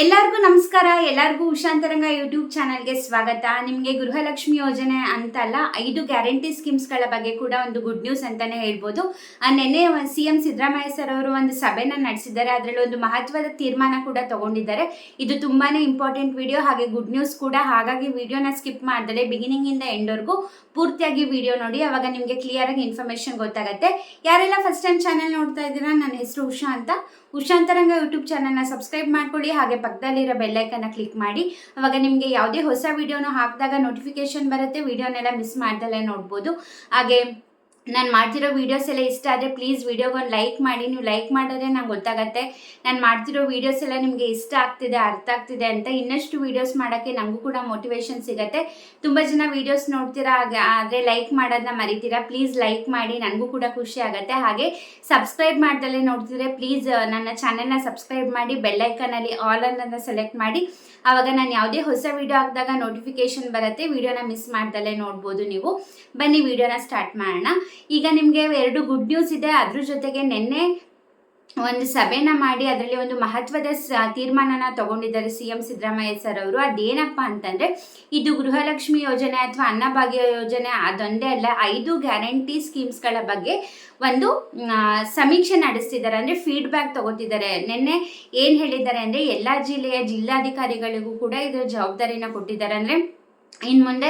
ಎಲ್ಲರಿಗೂ ನಮಸ್ಕಾರ. ಎಲ್ಲರಿಗೂ ಉಷಾಂತರಂಗ ಯೂಟ್ಯೂಬ್ ಚಾನಲ್ಗೆ ಸ್ವಾಗತ. ನಿಮಗೆ ಗೃಹಲಕ್ಷ್ಮಿ ಯೋಜನೆ ಅಂತಲ್ಲ, ಐದು ಗ್ಯಾರಂಟಿ ಸ್ಕೀಮ್ಸ್ಗಳ ಬಗ್ಗೆ ಕೂಡ ಒಂದು ಗುಡ್ ನ್ಯೂಸ್ ಅಂತಲೇ ಹೇಳ್ಬೋದು. ನಿನ್ನೆ ಸಿ ಎಂ ಸಿದ್ದರಾಮಯ್ಯ ಸರ್ ಅವರು ಒಂದು ಸಭೆನ ನಡೆಸಿದ್ದಾರೆ. ಅದರಲ್ಲಿ ಒಂದು ಮಹತ್ವದ ತೀರ್ಮಾನ ಕೂಡ ತಗೊಂಡಿದ್ದಾರೆ. ಇದು ತುಂಬಾ ಇಂಪಾರ್ಟೆಂಟ್ ವಿಡಿಯೋ ಹಾಗೆ ಗುಡ್ ನ್ಯೂಸ್ ಕೂಡ. ಹಾಗಾಗಿ ವಿಡಿಯೋನ ಸ್ಕಿಪ್ ಮಾಡಿದರೆ ಬಿಗಿನಿಂಗಿಂದ ಎಂಡ್ವರೆಗೂ ಪೂರ್ತಿಯಾಗಿ ವಿಡಿಯೋ ನೋಡಿ. ಅವಾಗ ನಿಮಗೆ ಕ್ಲಿಯರಾಗಿ ಇನ್ಫಾರ್ಮೇಷನ್ ಗೊತ್ತಾಗುತ್ತೆ. ಯಾರೆಲ್ಲ ಫಸ್ಟ್ ಟೈಮ್ ಚಾನೆಲ್ ನೋಡ್ತಾ ಇದ್ದೀರಾ? ನನ್ನ ಹೆಸರು ಉಷಾ ಅಂತ. ಉಷಾಂತರಂಗ ಯೂಟ್ಯೂಬ್ ಚಾನಲ್ನ ಸಬ್ಸ್ಕ್ರೈಬ್ ಮಾಡ್ಕೊಳ್ಳಿ, ಹಾಗೆ ಪಕ್ಕದಲ್ಲಿರೋ ಬೆಲ್ಲೈಕನ್ನ ಕ್ಲಿಕ್ ಮಾಡಿ. ಅವಾಗ ನಿಮಗೆ ಯಾವುದೇ ಹೊಸ ವೀಡಿಯೋನ ಹಾಕಿದಾಗ ನೋಟಿಫಿಕೇಶನ್ ಬರುತ್ತೆ, ವಿಡಿಯೋನೆಲ್ಲ ಮಿಸ್ ಮಾಡ್ದಲ್ಲೇ ನೋಡ್ಬೋದು. ಹಾಗೆ ನಾನು ಮಾಡ್ತಿರೋ ವೀಡಿಯೋಸ್ ಎಲ್ಲ ಇಷ್ಟ ಆದರೆ ಪ್ಲೀಸ್ ವೀಡಿಯೋಗೊಂದು ಲೈಕ್ ಮಾಡಿ. ನೀವು ಲೈಕ್ ಮಾಡಿದ್ರೆ ನಂಗೆ ಗೊತ್ತಾಗತ್ತೆ. ನಾನು ಮಾಡ್ತಿರೋ ವೀಡಿಯೋಸ್ ಎಲ್ಲ ನಿಮಗೆ ಇಷ್ಟ ಆಗ್ತಿದೆ, ಅರ್ಥ ಆಗ್ತಿದೆ ಅಂತ ಇನ್ನಷ್ಟು ವೀಡಿಯೋಸ್ ಮಾಡೋಕ್ಕೆ ನನಗೂ ಕೂಡ ಮೋಟಿವೇಶನ್ ಸಿಗುತ್ತೆ. ತುಂಬ ಜನ ವೀಡಿಯೋಸ್ ನೋಡ್ತೀರಾ ಹಾಗೆ, ಆದರೆ ಲೈಕ್ ಮಾಡೋದನ್ನ ಮರಿತೀರಾ. ಪ್ಲೀಸ್ ಲೈಕ್ ಮಾಡಿ ನನಗೂ ಕೂಡ ಖುಷಿ ಆಗುತ್ತೆ. ಹಾಗೆ ಸಬ್ಸ್ಕ್ರೈಬ್ ಮಾಡ್ದಲ್ಲೇ ನೋಡ್ತಿದ್ರೆ ಪ್ಲೀಸ್ ನನ್ನ ಚಾನೆಲ್ನ ಸಬ್ಸ್ಕ್ರೈಬ್ ಮಾಡಿ ಬೆಲ್ಲೈಕನಲ್ಲಿ ಆಲ್ ಅನ್ನೋದನ್ನ ಸೆಲೆಕ್ಟ್ ಮಾಡಿ. ಆವಾಗ ನಾನು ಯಾವುದೇ ಹೊಸ ವೀಡಿಯೋ ಹಾಕಿದಾಗ ನೋಟಿಫಿಕೇಶನ್ ಬರುತ್ತೆ. ವಿಡಿಯೋನ ಮಿಸ್ ಮಾಡ್ದಲ್ಲೇ ನೋಡ್ಬೋದು ನೀವು. ಬನ್ನಿ ವಿಡಿಯೋನ ಸ್ಟಾರ್ಟ್ ಮಾಡೋಣ. ಈಗ ನಿಮಗೆ ಎರಡು ಗುಡ್ ನ್ಯೂಸ್ ಇದೆ. ಅದ್ರ ಜೊತೆಗೆ ನಿನ್ನೆ ಒಂದು ಸಭೆನ ಮಾಡಿ ಅದರಲ್ಲಿ ಒಂದು ಮಹತ್ವದ ಸ, ತೀರ್ಮಾನನ ತಗೊಂಡಿದ್ದಾರೆ ಸಿ ಎಂ ಸಿದ್ದರಾಮಯ್ಯ ಸರ್ ಅವರು. ಅದೇನಪ್ಪ ಅಂತಂದರೆ, ಇದು ಗೃಹಲಕ್ಷ್ಮಿ ಯೋಜನೆ ಅಥವಾ ಅನ್ನಭಾಗ್ಯ ಯೋಜನೆ ಅದೊಂದೇ ಅಲ್ಲ, ಐದು ಗ್ಯಾರಂಟಿ ಸ್ಕೀಮ್ಸ್ಗಳ ಬಗ್ಗೆ ಒಂದು ಸಮೀಕ್ಷೆ ನಡೆಸ್ತಿದ್ದಾರೆ. ಅಂದರೆ ಫೀಡ್ಬ್ಯಾಕ್ ತಗೋತಿದ್ದಾರೆ. ನಿನ್ನೆ ಏನು ಹೇಳಿದ್ದಾರೆ ಅಂದರೆ, ಎಲ್ಲ ಜಿಲ್ಲೆಯ ಜಿಲ್ಲಾಧಿಕಾರಿಗಳಿಗೂ ಕೂಡ ಇದರ ಜವಾಬ್ದಾರಿನ ಕೊಟ್ಟಿದ್ದಾರೆ. ಅಂದರೆ ಇನ್ನು ಮುಂದೆ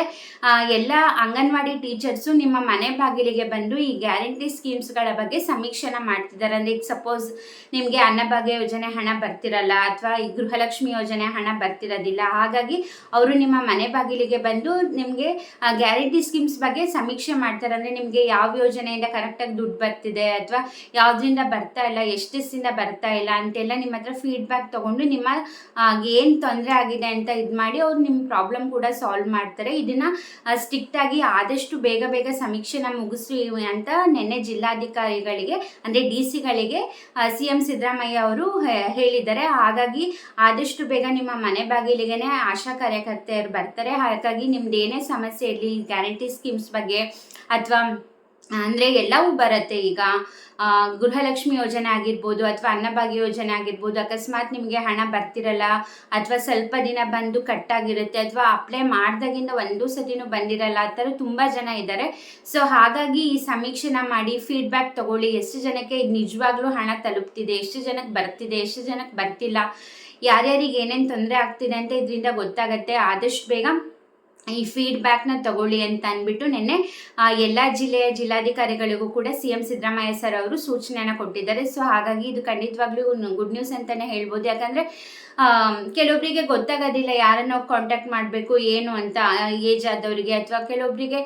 ಎಲ್ಲ ಅಂಗನವಾಡಿ ಟೀಚರ್ಸು ನಿಮ್ಮ ಮನೆ ಬಾಗಿಲಿಗೆ ಬಂದು ಈ ಗ್ಯಾರಂಟಿ ಸ್ಕೀಮ್ಸ್ಗಳ ಬಗ್ಗೆ ಸಮೀಕ್ಷೆನ ಮಾಡ್ತಿದ್ದಾರೆ ಅಂದರೆ ಈಗ ಸಪೋಸ್ ನಿಮಗೆ ಅನ್ನಭಾಗ್ಯ ಯೋಜನೆ ಹಣ ಬರ್ತಿರಲ್ಲ ಅಥವಾ ಈ ಗೃಹಲಕ್ಷ್ಮಿ ಯೋಜನೆ ಹಣ ಬರ್ತಿರೋದಿಲ್ಲ, ಹಾಗಾಗಿ ಅವರು ನಿಮ್ಮ ಮನೆ ಬಾಗಿಲಿಗೆ ಬಂದು ನಿಮಗೆ ಗ್ಯಾರಂಟಿ ಸ್ಕೀಮ್ಸ್ ಬಗ್ಗೆ ಸಮೀಕ್ಷೆ ಮಾಡ್ತಾರೆ. ಅಂದರೆ ನಿಮಗೆ ಯಾವ ಯೋಜನೆಯಿಂದ ಕರೆಕ್ಟಾಗಿ ದುಡ್ಡು ಬರ್ತಿದೆ ಅಥವಾ ಯಾವುದರಿಂದ ಬರ್ತಾ ಇಲ್ಲ, ಎಷ್ಟು ದಿವಸದಿಂದ ಬರ್ತಾ ಇಲ್ಲ ಅಂತೆಲ್ಲ ನಿಮ್ಮ ಹತ್ರ ಫೀಡ್ಬ್ಯಾಕ್ ತೊಗೊಂಡು ನಿಮ್ಮ ಏನು ತೊಂದರೆ ಆಗಿದೆ ಅಂತ ಇದು ಮಾಡಿ ಅವ್ರು ನಿಮ್ಮ ಪ್ರಾಬ್ಲಮ್ ಕೂಡ ಸಾಲ್ವ್ ಮಾಡ್ತಾರೆ. ಇದನ್ನ ಸ್ಟ್ರಿಕ್ಟ್ ಆಗಿ ಆದಷ್ಟು ಬೇಗ ಬೇಗ ಸಮೀಕ್ಷೆನ ಮುಗಿಸಿ ಅಂತ ನಿನ್ನೆ ಜಿಲ್ಲಾಧಿಕಾರಿಗಳಿಗೆ, ಅಂದ್ರೆ ಡಿ ಸಿಗಳಿಗೆ ಸಿ ಎಂ ಸಿದ್ದರಾಮಯ್ಯ ಅವರು ಹೇಳಿದ್ದಾರೆ. ಹಾಗಾಗಿ ಆದಷ್ಟು ಬೇಗ ನಿಮ್ಮ ಮನೆ ಬಾಗಿಲಿಗೆನೆ ಆಶಾ ಕಾರ್ಯಕರ್ತೆಯರು ಬರ್ತಾರೆ. ಹಾಗಾಗಿ ನಿಮ್ದು ಏನೇ ಸಮಸ್ಯೆ ಇರಲಿ ಗ್ಯಾರಂಟಿ ಸ್ಕೀಮ್ಸ್ ಬಗ್ಗೆ, ಅಥವಾ ಅಂದರೆ ಎಲ್ಲವೂ ಬರುತ್ತೆ. ಈಗ ಗೃಹಲಕ್ಷ್ಮಿ ಯೋಜನೆ ಆಗಿರ್ಬೋದು ಅಥವಾ ಅನ್ನಭಾಗ್ಯ ಯೋಜನೆ ಆಗಿರ್ಬೋದು, ಅಕಸ್ಮಾತ್ ನಿಮಗೆ ಹಣ ಬರ್ತಿರಲ್ಲ ಅಥವಾ ಸ್ವಲ್ಪ ದಿನ ಬಂದು ಕಟ್ಟಾಗಿರುತ್ತೆ ಅಥವಾ ಅಪ್ಲೈ ಮಾಡ್ದಾಗಿಂದ ಒಂದು ಸತಿನೂ ಬಂದಿರಲ್ಲ, ಆ ಥರ ತುಂಬ ಜನ ಇದ್ದಾರೆ ಸೊ ಹಾಗಾಗಿ ಈ ಸಮೀಕ್ಷೆನ ಮಾಡಿ ಫೀಡ್ಬ್ಯಾಕ್ ತಗೊಳ್ಳಿ. ಎಷ್ಟು ಜನಕ್ಕೆ ಇದು ನಿಜವಾಗ್ಲೂ ಹಣ ತಲುಪ್ತಿದೆ, ಎಷ್ಟು ಜನಕ್ಕೆ ಬರ್ತಿದೆ, ಎಷ್ಟು ಜನಕ್ಕೆ ಬರ್ತಿಲ್ಲ, ಯಾರ್ಯಾರಿಗೆ ಏನೇನು ತೊಂದರೆ ಆಗ್ತಿದೆ ಅಂತ ಇದರಿಂದ ಗೊತ್ತಾಗತ್ತೆ. ಆದಷ್ಟು ಬೇಗ ಈ ಫೀಡ್ಬ್ಯಾಕ್ನ ತಗೊಳ್ಳಿ ಅಂತ ಅಂದ್ಬಿಟ್ಟು ನಿನ್ನೆ ಎಲ್ಲ ಜಿಲ್ಲೆಯ ಜಿಲ್ಲಾಧಿಕಾರಿಗಳಿಗೂ ಕೂಡ ಸಿ ಎಂ ಸಿದ್ದರಾಮಯ್ಯ ಸರ್ ಅವರು ಸೂಚನೆಯನ್ನು ಕೊಟ್ಟಿದ್ದಾರೆ. ಸೊ ಹಾಗಾಗಿ ಇದು ಖಂಡಿತವಾಗ್ಲೂ ಗುಡ್ ನ್ಯೂಸ್ ಅಂತಲೇ ಹೇಳ್ಬೋದು. ಯಾಕಂದರೆ ಕೆಲವೊಬ್ಬರಿಗೆ ಗೊತ್ತಾಗೋದಿಲ್ಲ ಯಾರನ್ನು ಕಾಂಟ್ಯಾಕ್ಟ್ ಮಾಡಬೇಕು, ಏನು ಅಂತ ಏಜ್ ಆದವರಿಗೆ ಅಥವಾ ಕೆಲವೊಬ್ಬರಿಗೆ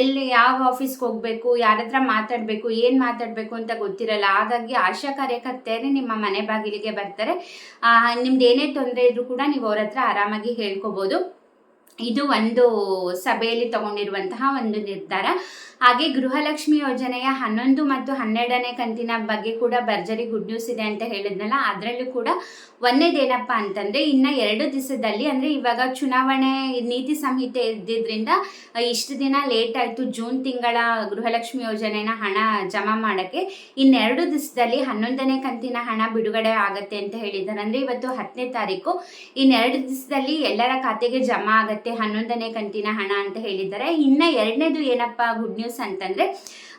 ಎಲ್ಲಿ ಯಾವ ಆಫೀಸ್ಗೆ ಹೋಗಬೇಕು, ಯಾರ ಹತ್ರ ಮಾತಾಡಬೇಕು, ಏನು ಮಾತಾಡಬೇಕು ಅಂತ ಗೊತ್ತಿರಲ್ಲ. ಹಾಗಾಗಿ ಆಶಾ ಕಾರ್ಯಕರ್ತೆಯೇ ನಿಮ್ಮ ಮನೆ ಬಾಗಿಲಿಗೆ ಬರ್ತಾರೆ. ನಿಮ್ದು ಏನೇ ತೊಂದರೆ ಇದ್ರೂ ಕೂಡ ನೀವು ಅವ್ರ ಹತ್ರ ಆರಾಮಾಗಿ ಹೇಳ್ಕೊಬೋದು. ಇದು ಒಂದು ಸಭೆಯಲ್ಲಿ ತಗೊಂಡಿರುವಂತಹ ಒಂದು ನಿರ್ಧಾರ. ಹಾಗೆ ಗೃಹಲಕ್ಷ್ಮಿ ಯೋಜನೆಯ ಹನ್ನೊಂದು ಮತ್ತು ಹನ್ನೆರಡನೇ ಕಂತಿನ ಬಗ್ಗೆ ಕೂಡ ಭರ್ಜರಿ ಗುಡ್ ನ್ಯೂಸ್ ಇದೆ ಅಂತ ಹೇಳಿದ್ನಲ್ಲ, ಅದರಲ್ಲೂ ಕೂಡ ಒಂದೇದೇನಪ್ಪ ಅಂತಂದ್ರೆ, ಇನ್ನು ಎರಡು ದಿವಸದಲ್ಲಿ ಅಂದ್ರೆ ಇವಾಗ ಚುನಾವಣೆ ನೀತಿ ಸಂಹಿತೆ ಇದ್ದಿದ್ದರಿಂದ ಇಷ್ಟು ದಿನ ಲೇಟ್ ಆಯಿತು ಜೂನ್ ತಿಂಗಳ ಗೃಹಲಕ್ಷ್ಮಿ ಯೋಜನೆನ ಹಣ ಜಮಾ ಮಾಡೋಕ್ಕೆ. ಇನ್ನೆರಡು ದಿವಸದಲ್ಲಿ ಹನ್ನೊಂದನೇ ಕಂತಿನ ಹಣ ಬಿಡುಗಡೆ ಆಗುತ್ತೆ ಅಂತ ಹೇಳಿದ್ದಾರೆ. ಅಂದ್ರೆ ಇವತ್ತು ಹತ್ತನೇ ತಾರೀಕು. ಇನ್ನೆರಡು ದಿವಸದಲ್ಲಿ ಎಲ್ಲರ ಖಾತೆಗೆ ಜಮಾ ಆಗುತ್ತೆ. ಹನ್ನೊಂದನೇ ಕಂತಿನ ಹಣ ಅಂತ ಹೇಳಿದ್ದಾರೆ. ಇನ್ನ ಎರಡನೇದು ಏನಪ್ಪ ಗುಡ್ ನ್ಯೂಸ್ ಅಂತಂದ್ರೆ,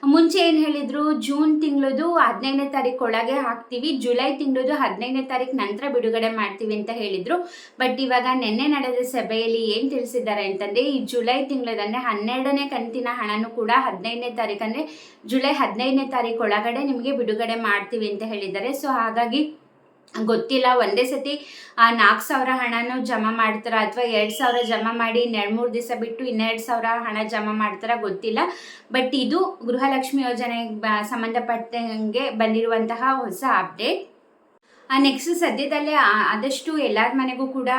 ಮುಂಚೆ ಏನು ಹೇಳಿದ್ರು ಜೂನ್ ತಿಂಗಳದು ಹದಿನೈದನೇ ತಾರೀಕು ಒಳಗೆ ಹಾಕ್ತೀವಿ ಜುಲೈ ತಿಂಗಳದು ಹದಿನೈದನೇ ತಾರೀಕು ನಂತರ ಬಿಡುಗಡೆ ಮಾಡ್ತೀವಿ ಅಂತ ಹೇಳಿದ್ರು. ಬಟ್ ಇವಾಗ ನಿನ್ನೆ ನಡೆದ ಸಭೆಯಲ್ಲಿ ಏನು ತಿಳಿಸಿದ್ದಾರೆ ಅಂತಂದ್ರೆ, ಈ ಜುಲೈ ತಿಂಗಳದಂದರೆ ಹನ್ನೆರಡನೇ ಕಂತಿನ ಹಣನೂ ಕೂಡ ಹದಿನೈದನೇ ತಾರೀಕು ಅಂದರೆ ಜುಲೈ ಹದಿನೈದನೇ ತಾರೀಕು ಒಳಗಡೆ ನಿಮಗೆ ಬಿಡುಗಡೆ ಮಾಡ್ತೀವಿ ಅಂತ ಹೇಳಿದ್ದಾರೆ. ಸೊ ಹಾಗಾಗಿ ಗೊತ್ತಿಲ್ಲ, ಒಂದೇ ಸತಿ ಆ ನಾಲ್ಕು ಸಾವಿರ ಹಣನೂ ಜಮಾ ಮಾಡ್ತಾರ ಅಥವಾ ಎರಡು ಸಾವಿರ ಜಮಾ ಮಾಡಿ ಇನ್ನೆರಡು ಮೂರು ದಿವಸ ಬಿಟ್ಟು ಇನ್ನೆರಡು ಸಾವಿರ ಹಣ ಜಮಾ ಮಾಡ್ತಾರ ಗೊತ್ತಿಲ್ಲ. ಬಟ್ ಇದು ಗೃಹಲಕ್ಷ್ಮಿ ಯೋಜನೆಗೆ ಸಂಬಂಧಪಟ್ಟಂಗೆ ಬಂದಿರುವಂತಹ ಹೊಸ ಅಪ್ಡೇಟ್. ನೆಕ್ಸ್ಟ್ ಸದ್ಯದಲ್ಲೇ ಆದಷ್ಟು ಎಲ್ಲರ ಮನೆಗೂ ಕೂಡ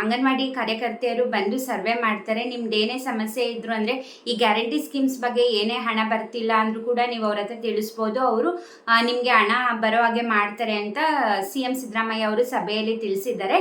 ಅಂಗನವಾಡಿ ಕಾರ್ಯಕರ್ತೆಯರು ಬಂದು ಸರ್ವೆ ಮಾಡ್ತಾರೆ. ನಿಮ್ದು ಏನೇ ಸಮಸ್ಯೆ ಇದ್ರು ಅಂದರೆ ಈ ಗ್ಯಾರಂಟಿ ಸ್ಕೀಮ್ಸ್ ಬಗ್ಗೆ ಏನೇ ಹಣ ಬರ್ತಿಲ್ಲ ಅಂದರೂ ಕೂಡ ನೀವು ಅವ್ರ ಹತ್ರ ತಿಳಿಸ್ಬೋದು. ಅವರು ನಿಮಗೆ ಹಣ ಬರೋ ಹಾಗೆ ಮಾಡ್ತಾರೆ ಅಂತ ಸಿ ಎಂ ಸಿದ್ದರಾಮಯ್ಯ ಅವರು ಸಭೆಯಲ್ಲಿ ತಿಳಿಸಿದ್ದಾರೆ.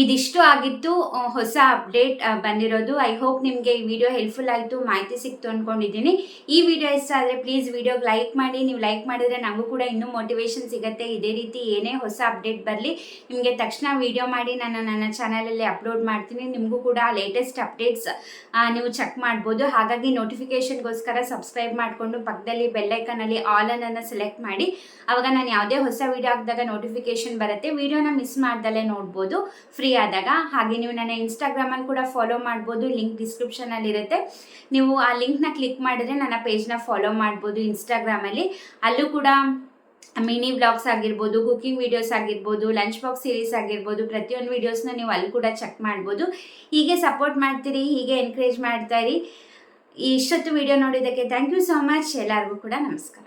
ಇದಿಷ್ಟು ಆಗಿತ್ತು. ಹೊಸ ಅಪ್ಡೇಟ್ ಬಂದಿರೋದು. ಐ ಹೋಪ್ ನಿಮಗೆ ಈ ವಿಡಿಯೋ ಹೆಲ್ಪ್ಫುಲ್ ಆಯಿತು, ಮಾಹಿತಿ ಸಿಕ್ತು ಅಂದ್ಕೊಂಡಿದ್ದೀನಿ ಈ ವಿಡಿಯೋ ಇಷ್ಟ ಆದರೆ ಪ್ಲೀಸ್ ವಿಡಿಯೋಗೆ ಲೈಕ್ ಮಾಡಿ. ನೀವು ಲೈಕ್ ಮಾಡಿದರೆ ನಮಗೂ ಕೂಡ ಇನ್ನೂ ಮೋಟಿವೇಶನ್ ಸಿಗುತ್ತೆ. ಇದೇ ರೀತಿ ಏನೇ ಹೊಸ ಅಪ್ಡೇಟ್ ಬರಲಿ, ನಿಮಗೆ ತಕ್ಷಣ ವಿಡಿಯೋ ಮಾಡಿ. ನಾನು ನನ್ನ ಚಾನಲಲ್ಲಿ ಅಪ್ಲೋಡ್ ಮಾಡ್ತೀನಿ. ನಿಮಗೂ ಕೂಡ ಲೇಟೆಸ್ಟ್ ಅಪ್ಡೇಟ್ಸ್ ನೀವು ಚೆಕ್ ಮಾಡ್ಬೋದು. ಹಾಗಾಗಿ ನೋಟಿಫಿಕೇಷನ್ಗೋಸ್ಕರ ಸಬ್ಸ್ಕ್ರೈಬ್ ಮಾಡಿಕೊಂಡು ಪಕ್ಕದಲ್ಲಿ ಬೆಲ್ಲೈಕನಲ್ಲಿ ಆಲ್ ಅನ್ನನ್ನು ಸೆಲೆಕ್ಟ್ ಮಾಡಿ. ಅವಾಗ ನಾನು ಯಾವುದೇ ಹೊಸ ವಿಡಿಯೋ ಹಾಕಿದಾಗ ನೋಟಿಫಿಕೇಶನ್ ಬರುತ್ತೆ. ವಿಡಿಯೋನ ಮಿಸ್ ಮಾಡ್ದಲ್ಲೇ ನೋಡ್ಬೋದು. ಫ್ರೀ ಆದಾಗ, ಹಾಗೆ ನೀವು ನನ್ನ ಇನ್ಸ್ಟಾಗ್ರಾಮಲ್ಲಿ ಕೂಡ ಫಾಲೋ ಮಾಡ್ಬೋದು ಲಿಂಕ್ ಡಿಸ್ಕ್ರಿಪ್ಷನಲ್ಲಿ ಇರುತ್ತೆ. ನೀವು ಆ ಲಿಂಕ್ನ ಕ್ಲಿಕ್ ಮಾಡಿದ್ರೆ ನನ್ನ ಪೇಜ್ನ ಫಾಲೋ ಮಾಡ್ಬೋದು ಇನ್ಸ್ಟಾಗ್ರಾಮಲ್ಲಿ ಅಲ್ಲೂ. ಕೂಡ ಮಿನಿ ವ್ಲಾಗ್ಸ್ ಆಗಿರ್ಬೋದು ಕುಕಿಂಗ್ ವೀಡಿಯೋಸ್ ಆಗಿರ್ಬೋದು ಲಂಚ್ ಬಾಕ್ಸ್ ಸೀರೀಸ್ ಆಗಿರ್ಬೋದು, ಪ್ರತಿಯೊಂದು ವೀಡಿಯೋಸ್ನ ನೀವು ಅಲ್ಲಿ ಕೂಡ ಚೆಕ್ ಮಾಡ್ಬೋದು. ಹೀಗೆ ಸಪೋರ್ಟ್ ಮಾಡ್ತೀರಿ, ಹೀಗೆ ಎನ್ಕರೇಜ್ ಮಾಡ್ತಾ ಇರಿ. ಇಷ್ಟೊತ್ತು ವಿಡಿಯೋ ನೋಡಿದ್ದಕ್ಕೆ ಥ್ಯಾಂಕ್ ಯು ಸೋ ಮಚ್ ಎಲ್ಲರಿಗೂ ಕೂಡ ನಮಸ್ಕಾರ.